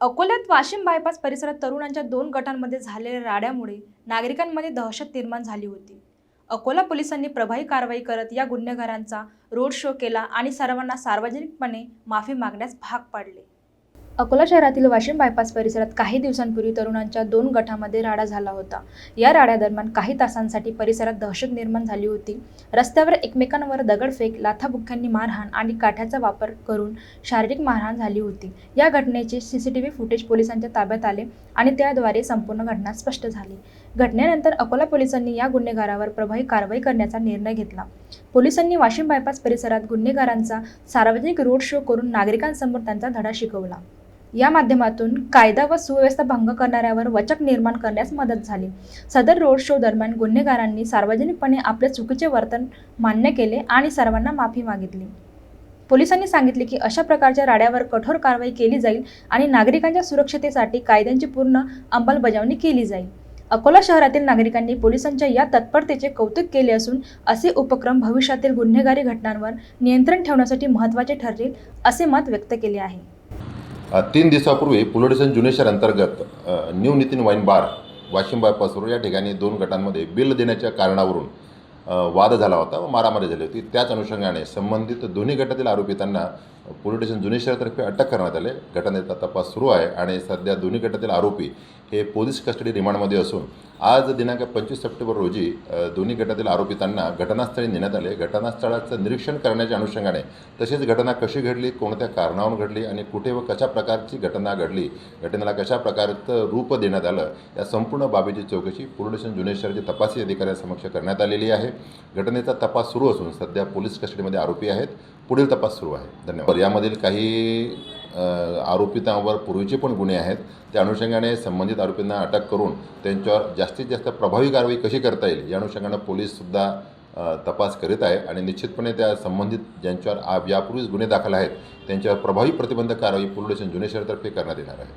अकोल्यात वाशिम बायपास परिसरात तरुणांच्या दोन गटांमध्ये झालेल्या राड्यामुळे नागरिकांमध्ये दहशत निर्माण झाली होती. अकोला पोलिसांनी प्रभावी कारवाई करत या गुन्हेगारांचा रोड शो केला आणि सर्वांना सार्वजनिकपणे माफी मागण्यास भाग पाडले. अकोला शहरातील वाशिम बायपास परिसरात काही दिवसांपूर्वी तरुणांच्या दोन गटामध्ये राडा झाला होता. या राड्यादरम्यान काही तासांसाठी परिसरात दहशत निर्माण झाली होती. रस्त्यावर एकमेकांवर दगडफेक लाथाबुक्क्यांनी मारहाण आणि काठ्याचा वापर करून शारीरिक मारहाण झाली होती. या घटनेचे सीसीटीव्ही फुटेज पोलिसांच्या ताब्यात आले आणि त्याद्वारे संपूर्ण घटना स्पष्ट झाली. घटनेनंतर अकोला पोलिसांनी या गुन्हेगारावर प्रभावी कारवाई करण्याचा निर्णय घेतला. पोलिसांनी वाशिम बायपास परिसरात गुन्हेगारांचा सार्वजनिक रोड शो करून नागरिकांसमोर त्यांचा धडा शिकवला. या माध्यमातून कायदा व सुव्यवस्था भंग करणाऱ्यावर वचक निर्माण करण्यास मदत झाली. सदर रोड शो दरम्यान गुन्हेगारांनी सार्वजनिकपणे आपले चुकीचे वर्तन मान्य केले आणि सर्वांना माफी मागितली. पोलिसांनी सांगितले की अशा प्रकारच्या राड्यावर कठोर कारवाई केली जाईल आणि नागरिकांच्या सुरक्षतेसाठी कायद्यांची पूर्ण अंमलबजावणी केली जाईल. अकोला शहरातील नागरिकांनी पोलिसांच्या या तत्परतेचे कौतुक केले असून असे उपक्रम भविष्यातील गुन्हेगारी घटनांवर नियंत्रण ठेवण्यासाठी महत्त्वाचे ठरतील असे मत व्यक्त केले आहे. तीन दिवसापूर्वी पोलीस स्टेशन जुने शहर अंतर्गत new Nitin wine bar Washim बायपासवर या ठिकाणी दोन गटांमध्ये बिल देण्याच्या कारणावरून वाद झाला होता व मारामारी झाली होती. त्याच अनुषंगाने संबंधित दोन्ही गटातील आरोपितांना पोलीस स्टेशन जुने शहरातर्फे अटक करण्यात आले. घटनेचा तपास सुरू आहे आणि सध्या दोन्ही गटातील आरोपी हे पोलीस कस्टडी रिमांडमध्ये असून आज दिनांक पंचवीस सप्टेंबर रोजी दोन्ही गटातील आरोपितांना घटनास्थळी नेण्यात आले. घटनास्थळाचं निरीक्षण करण्याच्या अनुषंगाने तसेच घटना कशी घडली कोणत्या कारणावरून घडली आणि कुठे व कशा प्रकारची घटना घडली घटनेला कशा प्रकारचं रूप देण्यात आलं या संपूर्ण बाबीची चौकशी पोलीस स्टेशन जुने शहराचे तपासी अधिकाऱ्यांसमक्ष करण्यात आलेली आहे. घटनेचा तपास सुरू असून सध्या पोलीस कस्टडीमध्ये आरोपी आहेत. पुढील तपास सुरू आहे. धन्यवाद. यामधील काही आरोपितांवर पूर्वीचे पण गुन्हे आहेत. त्या अनुषंगाने संबंधित आरोपींना अटक करून त्यांच्यावर जास्तीत जास्त प्रभावी कारवाई कशी करता येईल या अनुषंगानं पोलीससुद्धा तपास करीत आहे आणि निश्चितपणे त्या संबंधित ज्यांच्यावर आ- यापूर्वीच गुन्हे दाखल आहेत त्यांच्यावर प्रभावी प्रतिबंधक कारवाई पोलीस स्टेशन जुने शहरातर्फे करण्यात येणार आहे.